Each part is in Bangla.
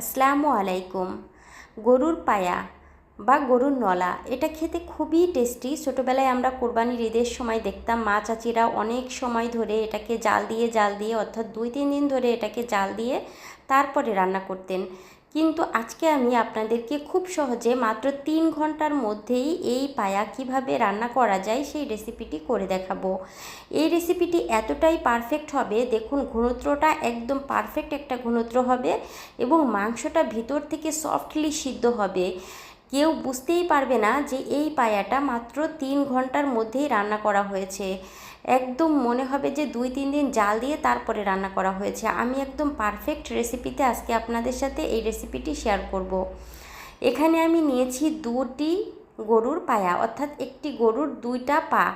আসসালামু আলাইকুম। গরুর পায়া বা গরুর নলা, এটা খেতে খুবই টেস্টি। ছোটোবেলায় আমরা কোরবানির ঈদের সময় দেখতাম, মা চাচিরা অনেক সময় ধরে এটাকে জাল দিয়ে জাল দিয়ে, অর্থাৎ দুই, তিন দিন ধরে এটাকে জাল দিয়ে তারপরে রান্না করতেন। কিন্তু আজকে আমি আপনাদেরকে খুব সহজে মাত্র তিন ঘণ্টার মধ্যেই এই পায়া কীভাবে রান্না করা যায় সেই রেসিপিটি করে দেখাবো। এই রেসিপিটি এতটাই পারফেক্ট হবে, দেখুন ঘনত্রটা একদম পারফেক্ট একটা ঘনত্র হবে এবং মাংসটা ভিতর থেকে সফটলি সিদ্ধ হবে। কেউ বুঝতেই পারবে না যে এই পায়াটা মাত্র তিন ঘণ্টার মধ্যেই রান্না করা হয়েছে। একদম মনে হবে যে দুই, তিন দিন জাল দিয়ে তারপরে রান্না করা হয়েছে। আমি একদম পারফেক্ট রেসিপিতে আজকে আপনাদের সাথে এই রেসিপিটি শেয়ার করব। এখানে আমি নিয়েছি দুটি গরুর পায়া, অর্থাৎ একটি গরুর দুইটা পা।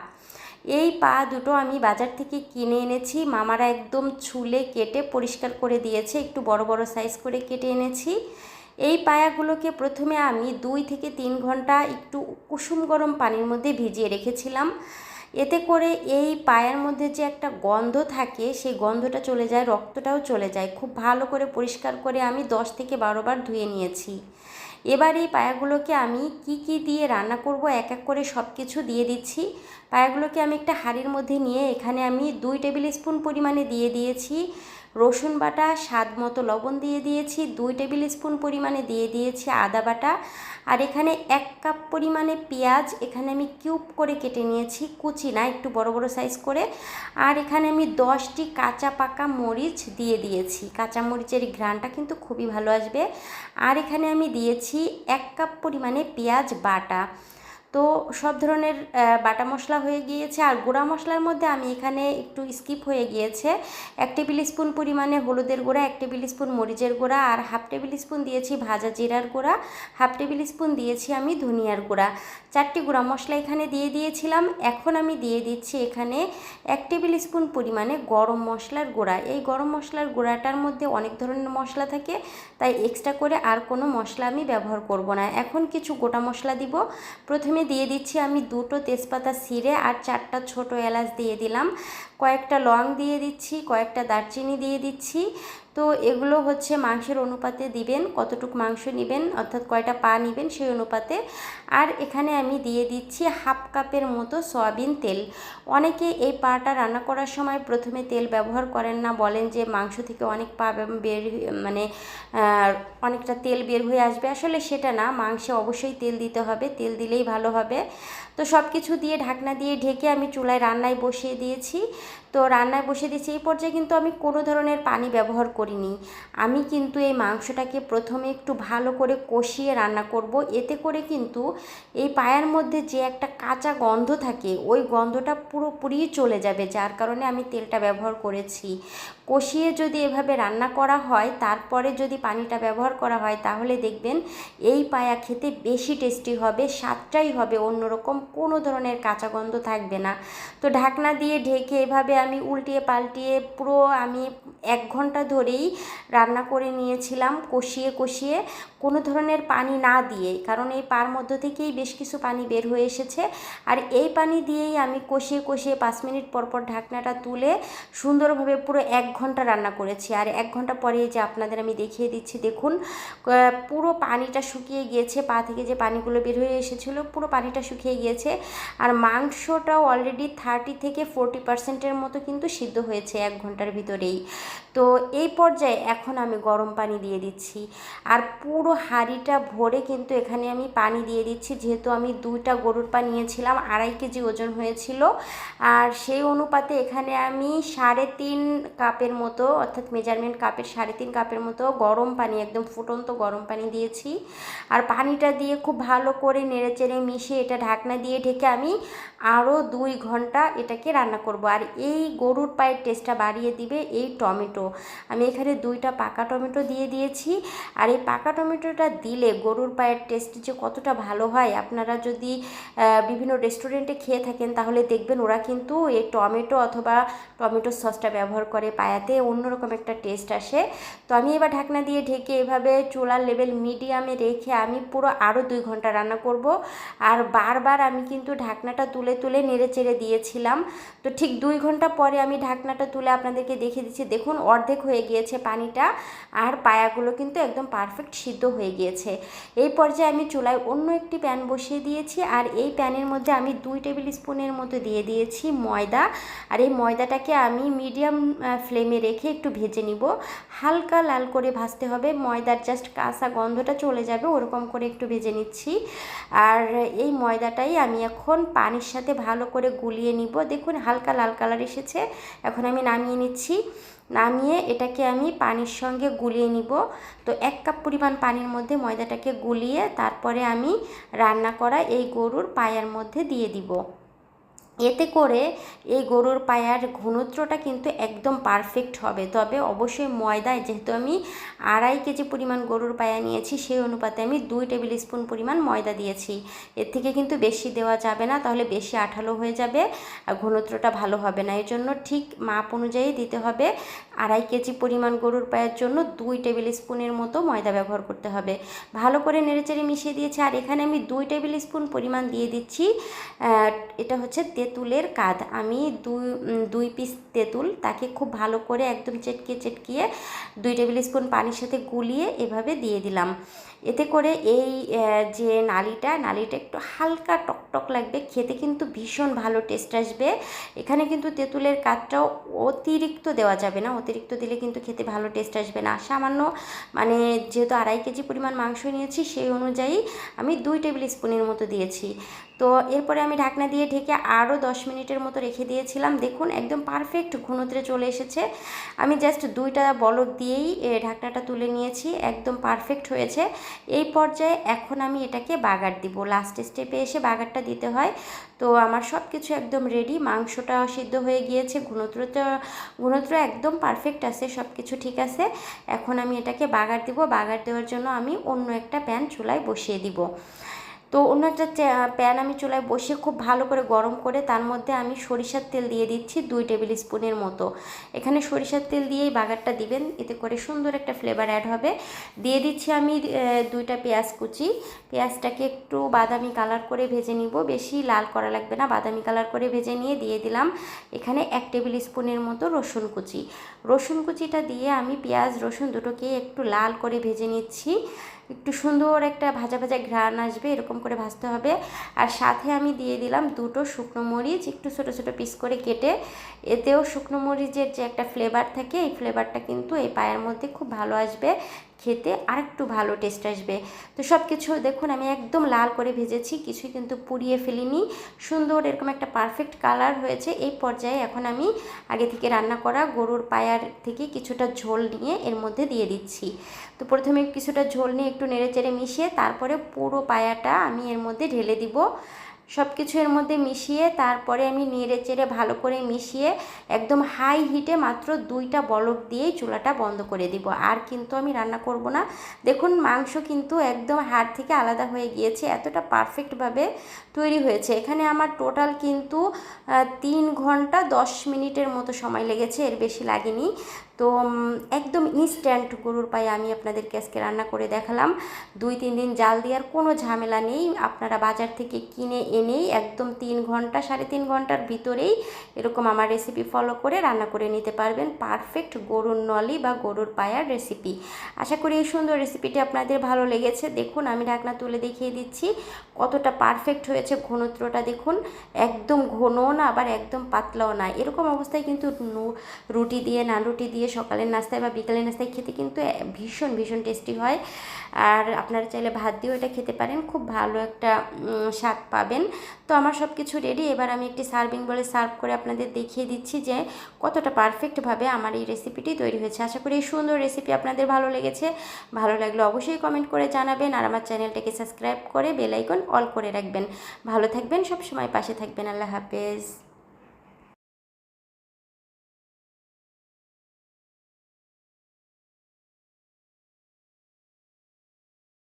এই পা দুটো আমি বাজার থেকে কিনে এনেছি। মামারা একদম ছুলে কেটে পরিষ্কার করে দিয়েছে। একটু বড় বড় সাইজ করে কেটে এনেছি। এই পায়াগুলোকে প্রথমে আমি দুই থেকে তিন ঘণ্টা একটু কুসুম গরম পানির মধ্যে ভিজিয়ে রেখেছিলাম। এতে করে এই পায়ের মধ্যে যে একটা গন্ধ থাকে, সেই গন্ধটা চলে যায়, রক্তটাও চলে যায়। খুব ভালো করে পরিষ্কার করে আমি দশ থেকে বারো বার ধুয়ে নিয়েছি। এবার এই পায়াগুলোকে আমি কি কি দিয়ে রান্না করব, এক এক করে সব কিছু দিয়ে দিচ্ছি। পায়াগুলোকে আমি একটা হাঁড়ির মধ্যে নিয়ে এখানে আমি দুই টেবিল স্পুন পরিমাণে দিয়ে দিয়েছি। রসুন বাটা, স্বাদ মতো লবণ দিয়ে দিয়েছি, দুই টেবিল স্পুন পরিমাণে দিয়ে দিয়েছি আদা বাটা। আর এখানে এক কাপ পরিমাণে পেঁয়াজ, এখানে আমি কিউব করে কেটে নিয়েছি, কুচি না, একটু বড় বড় সাইজ করে। আর এখানে আমি দশটি কাঁচা পাকা মরিচ দিয়ে দিয়েছি, কাঁচা মরিচের ঘ্রাণটা কিন্তু খুবই ভালো আসবে। আর এখানে আমি দিয়েছি এক কাপ পরিমাণে পেঁয়াজ বাটা। তো সব ধরনের বাটা মশলা হয়ে গিয়েছে আর গুঁড়া মশলার মধ্যে আমি এখানে একটু স্কিপ হয়ে গিয়েছে। এক টেবিল স্পুন পরিমাণে হলুদের গুঁড়া, এক টেবিল স্পুন মরিচের গুঁড়া আর হাফ টেবিল স্পুন দিয়েছি ভাজা জিরার গুঁড়া। হাফ টেবিল স্পুন দিয়েছি আমি ধনিয়ার গুঁড়া। চারটি গুঁড়া মশলা এখানে দিয়ে দিয়েছিলাম। এখন আমি দিয়ে দিচ্ছি এখানে এক টেবিল স্পুন পরিমাণে গরম মশলার গুঁড়া। এই গরম মশলার গুঁড়াটার মধ্যে অনেক ধরনের মশলা থাকে, তাই এক্সট্রা করে আর কোনো মশলা আমি ব্যবহার করব না। এখন কিছু গোটা মশলা দিব। প্রথমে প্রথমে দিয়ে দিচ্ছি, আমি দুটো তেজপাতা সিরে আর চারটা ছোট এলাচ দিয়ে দিলাম। কয়েকটা লং দিয়ে দিচ্ছি, কয়েকটা দারচিনি দিয়ে দিচ্ছি। তো এগুলো হচ্ছে মাংসের অনুপাতে দিবেন, কতটুক মাংস নেবেন, অর্থাৎ কয়টা পা নেবেন সেই অনুপাতে। আর এখানে আমি দিয়ে দিচ্ছি হাফ কাপের মতো সয়াবিন তেল। অনেকে এই পাটা রান্না করার সময় প্রথমে তেল ব্যবহার করেন না, বলেন যে মাংস থেকে অনেক পা বের মানে অনেকটা তেল বের হয়ে আসবে। আসলে সেটা না, মাংসে অবশ্যই তেল দিতে হবে, তেল দিলেই ভালো হবে। তো সব কিছু দিয়ে ঢাকনা দিয়ে ঢেকে আমি চুলায় রান্নায় বসিয়ে দিয়েছি। তো রান্নায় বসে দিয়েছি, এই পর্যায়ে কিন্তু আমি কোনো ধরনের পানি ব্যবহার করিনি। আমি কিন্তু এই মাংসটাকে প্রথমে একটু ভালো করে কষিয়ে রান্না করব। এতে করে কিন্তু এই পায়ার মধ্যে যে একটা কাঁচা গন্ধ থাকে, ওই গন্ধটা পুরোপুরি চলে যাবে, যার কারণে আমি তেলটা ব্যবহার করেছি। কষিয়ে যদি এভাবে রান্না করা হয়, তারপরে যদি পানিটা ব্যবহার করা হয়, তাহলে দেখবেন এই পায়া খেতে বেশি টেস্টি হবে, স্বাদটাই হবে অন্যরকম, কোনো ধরনের কাঁচা গন্ধ থাকবে না। তো ঢাকনা দিয়ে ঢেকে এভাবে আমি উল্টিয়ে পাল্টিয়ে পুরো আমি এক ঘণ্টা ধরেই রান্না করে নিয়েছিলাম, কষিয়ে কষিয়ে কোনো ধরনের পানি না দিয়ে, কারণ এই পার মধ্য থেকেই বেশ কিছু পানি বের হয়ে এসেছে। আর এই পানি দিয়েই আমি কষিয়ে কষিয়ে পাঁচ মিনিট পর পর ঢাকনাটা তুলে সুন্দরভাবে পুরো এক ঘণ্টা রান্না করেছি। আর এক ঘণ্টা পরে যে আপনাদের আমি দেখিয়ে দিচ্ছি, দেখুন পুরো পানিটা শুকিয়ে গিয়েছে। পা থেকে যে পানিগুলো বের হয়ে এসেছিল, পুরো পানিটা শুকিয়ে গিয়েছে। আর মাংসটাও অলরেডি থার্টি থেকে ফোরটি পার্সেন্টের মতো কিন্তু সিদ্ধ হয়েছে এক ঘণ্টার ভিতরেই। তো এই পর্যায়ে এখন আমি গরম পানি দিয়ে দিচ্ছি। আর পুরো হাঁড়িটা ভরে কিন্তু এখানে আমি পানি দিয়ে দিচ্ছি। যেহেতু আমি দুইটা গরুর পা নিয়েছিলাম, আড়াই কেজি ওজন হয়েছিল। আর সেই অনুপাতে এখানে আমি সাড়ে তিন কাপের মতো, অর্থাৎ মেজারমেন্ট কাপের সাড়ে তিন কাপের মতো গরম পানি, একদম ফুটন্ত গরম পানি দিয়েছি। আর পানিটা দিয়ে খুব ভালো করে নেড়ে চেড়ে মিশিয়ে এটা ঢাকনা দিয়ে ঢেকে আমি আরও দুই ঘণ্টা এটাকে রান্না করব। আর এই গরুর পায়ের টেস্টটা বাড়িয়ে দিবে এই টমেটো। আমি এখানে দুইটা পাকা টমেটো দিয়ে দিয়েছি। আর এই পাকা টমেটোটা দিলে গরুর পায়ের টেস্ট যে কতটা ভালো হয়, আপনারা যদি বিভিন্ন রেস্টুরেন্টে খেয়ে থাকেন, তাহলে দেখবেন ওরা কিন্তু এই টমেটো অথবা টমেটো সসটা ব্যবহার করে পায়ে পায়াতে অন্যরকম একটা টেস্ট আসে। তো আমি এবার ঢাকনা দিয়ে ঢেকে এভাবে চুলার লেভেল মিডিয়ামে রেখে আমি পুরো আরও দুই ঘণ্টা রান্না করব। আর বারবার আমি কিন্তু ঢাকনাটা তুলে তুলে নেড়ে চেড়ে দিয়েছিলাম। তো ঠিক দুই ঘণ্টা পরে আমি ঢাকনাটা তুলে আপনাদেরকে দেখে দিচ্ছি। দেখুন, অর্ধেক হয়ে গিয়েছে পানিটা আর পায়াগুলো কিন্তু একদম পারফেক্ট সিদ্ধ হয়ে গিয়েছে। এই পর্যায়ে আমি চুলায় অন্য একটি প্যান বসিয়ে দিয়েছি আর এই প্যানের মধ্যে আমি দুই টেবিল স্পুনের মতো দিয়ে দিয়েছি ময়দা। আর এই ময়দাটাকে আমি মিডিয়াম ফ্লেমে রেখে একটু ভেজে নিব। হালকা লাল করে ভাজতে হবে। ময়দার জাস্ট কাঁচা গন্ধটা চলে যাবে, ওরকম করে একটু ভেজে নিচ্ছি। আর এই ময়দাটাই আমি এখন পানির সাথে ভালো করে গুলিয়ে নিব। দেখুন হালকা লাল কালার এসেছে। এখন আমি নামিয়ে নিচ্ছি। নামিয়ে এটাকে আমি পানির সঙ্গে গুলিয়ে নিব। তো এক কাপ পরিমাণ পানির মধ্যে ময়দাটাকে গুলিয়ে তারপরে আমি রান্না করা এই গরুর পায়ার মধ্যে দিয়ে দিব। এতে করে এই গরুর পায়ার ঘনত্বটা কিন্তু একদম পারফেক্ট হবে। তবে অবশ্যই ময়দায় যেহেতু আমি আড়াই কেজি পরিমাণ গরুর পায়া নিয়েছি, সেই অনুপাতে আমি দুই টেবিল স্পুন পরিমাণ ময়দা দিয়েছি। এর থেকে কিন্তু বেশি দেওয়া যাবে না, তাহলে বেশি আঠালো হয়ে যাবে আর ঘনত্বটা ভালো হবে না। এর জন্য ঠিক মাপ অনুযায়ী দিতে হবে। আড়াই কেজি পরিমাণ গরুর পায়ের জন্য দুই টেবিল স্পুনের মতো ময়দা ব্যবহার করতে হবে। ভালো করে নেড়েচেড়ে মিশিয়ে দিয়েছি। আর এখানে আমি দুই টেবিল স্পুন পরিমাণ দিয়ে দিচ্ছি। এটা হচ্ছে তেঁতুলের কাদ আমি দুই দুই পিস তেঁতুল তাকে খুব ভালো করে একদম চেটকে চেটকিয়ে দুই টেবিল স্পুন পানির সাথে গুলিয়ে এভাবে দিয়ে দিলাম। এতে করে এই যে নালিটা নালিটা একটু হালকা টকটক লাগবে। খেতে কিন্তু ভীষণ ভালো টেস্ট আসবে। এখানে কিন্তু তেঁতুলের কাঠটাও অতিরিক্ত দেওয়া যাবে না। অতিরিক্ত দিলে কিন্তু খেতে ভালো টেস্ট আসবে না। সামান্য মানে যেহেতু আড়াই কেজি পরিমাণ মাংস নিয়েছি, সেই অনুযায়ী আমি দুই টেবিল স্পুনের মতো দিয়েছি। তো এরপরে আমি ঢাকনা দিয়ে ঢেকে আরও দশ মিনিটের মতো রেখে দিয়েছিলাম। দেখুন, একদম পারফেক্ট ঘনত্রে চলে এসেছে। আমি জাস্ট দুইটা বলক দিয়েই ঢাকনাটা তুলে নিয়েছি, একদম পারফেক্ট হয়েছে। এই পর্যায়ে এখন আমি এটাকে বাগার দিব। লাস্ট স্টেপে এসে বাগারটা দিতে হয়। তো আমার সব কিছু একদম রেডি মাংসটা সিদ্ধ হয়ে গিয়েছে ঘনত্রটা ঘনত্র একদম পারফেক্ট আছে সব কিছু ঠিক আছে। এখন আমি এটাকে বাগার দিব। বাগার দেওয়ার জন্য আমি অন্য একটা প্যান চুলায় বসিয়ে দিব। তো অন্য একটা প্যান আমি চুলায় বসে খুব ভালো করে গরম করে তার মধ্যে আমি সরিষার তেল দিয়ে দিচ্ছি দুই টেবিল স্পুনের মতো। এখানে সরিষার তেল দিয়েই বাগারটা দিবেন, এতে করে সুন্দর একটা ফ্লেভার অ্যাড হবে। দিয়ে দিচ্ছি আমি দুইটা পেঁয়াজ কুচি। পেঁয়াজটাকে একটু বাদামি কালার করে ভেজে নিব, বেশি লাল করা লাগবে না, বাদামি কালার করে ভেজে নিয়ে দিয়ে দিলাম এখানে এক টেবিল স্পুনের মতো রসুন কুচি। রসুন কুচিটা দিয়ে আমি পেঁয়াজ, রসুন দুটোকে একটু লাল করে ভেজে নিচ্ছি। একটু সুন্দর একটা ভাজা ভাজা ঘ্রাণ আসবে, এরকম করে ভাজতে হবে। আর সাথে আমি দিয়ে দিলাম দুটো শুকনো মরিচ, একটু ছোটো ছোটো পিস করে কেটে। এতেও শুকনো মরিচের যে একটা ফ্লেভার থাকে, এই ফ্লেভারটা কিন্তু এই পায়ের মধ্যে খুব ভালো আসবে। খেতে আরেকটু ভালো টেস্ট আসবে। তো সব কিছু দেখুন, আমি একদম লাল করে ভেজেছি, কিছুই কিন্তু পুড়িয়ে ফেলিনি। সুন্দর এরকম একটা পারফেক্ট কালার হয়েছে। এই পর্যায়ে এখন আমি আগে থেকে রান্না করা গরুর পায়ার থেকে কিছুটা ঝোল নিয়ে এর মধ্যে দিয়ে দিচ্ছি। তো প্রথমে কিছুটা ঝোল নিয়ে একটু নেড়ে চেড়ে মিশিয়ে তারপরে পুরো পায়াটা আমি এর মধ্যে ঢেলে দিব। সব কিছু এর মধ্যে মিশিয়ে তারপরে আমি নেড়ে চেড়ে ভালো করে মিশিয়ে একদম হাই হিটে মাত্র দুইটা বলক দিয়েই চুলাটা বন্ধ করে দিব। আর কিন্তু আমি রান্না করব না। দেখুন, মাংস কিন্তু একদম হাড় থেকে আলাদা হয়ে গিয়েছে, এতটা পারফেক্টভাবে তৈরি হয়েছে। এখানে আমার টোটাল কিন্তু তিন ঘণ্টা দশ মিনিটের মতো সময় লেগেছে, এর বেশি লাগেনি। তো একদম ইনস্ট্যান্ট গরুর পায়ে আমি আপনাদেরকে আজকে রান্না করে দেখালাম। দুই, তিন দিন জাল দেওয়ার কোনো ঝামেলা নেই। আপনারা বাজার থেকে কিনে এনেই একদম তিন ঘণ্টা, সাড়ে তিন ঘণ্টার ভিতরেই এরকম আমার রেসিপি ফলো করে রান্না করে নিতে পারবেন। পারফেক্ট গরুর নলি বা গরুর পায়ার রেসিপি আশা করি এই সুন্দর রেসিপিটি আপনাদের ভালো লেগেছে। দেখুন, আমি ঢাকনা তুলে দেখিয়ে দিচ্ছি। কতটা পারফেক্ট হয়েছে ঘনত্রটা দেখুন। একদম ঘনও না, আবার একদম পাতলাও না। এরকম অবস্থায় কিন্তু রুটি দিয়ে নান রুটি দিয়ে সকালের নাস্তায় বা বিকালের নাস্তায় খেতে কিন্তু ভীষণ ভীষণ টেস্টি হয়। আর আপনারা চাইলে ভাত দিয়েও এটা খেতে পারেন। খুব ভালো একটা স্বাদ পাবেন। তো আমার সব কিছু রেডি এবার আমি একটি সার্ভিং বলে সার্ভ করে আপনাদের দেখিয়ে দিচ্ছি যে, কতটা পারফেক্টভাবে আমার এই রেসিপিটি তৈরি হয়েছে। আশা করি এই সুন্দর রেসিপি আপনাদের ভালো লেগেছে। ভালো লাগলে অবশ্যই কমেন্ট করে জানাবেন। আর আমার চ্যানেলটাকে সাবস্ক্রাইব করে বেলাইকন অল করে রাখবেন। ভালো থাকবেন সব সময় পাশে থাকবেন। আল্লাহ হাফেজ।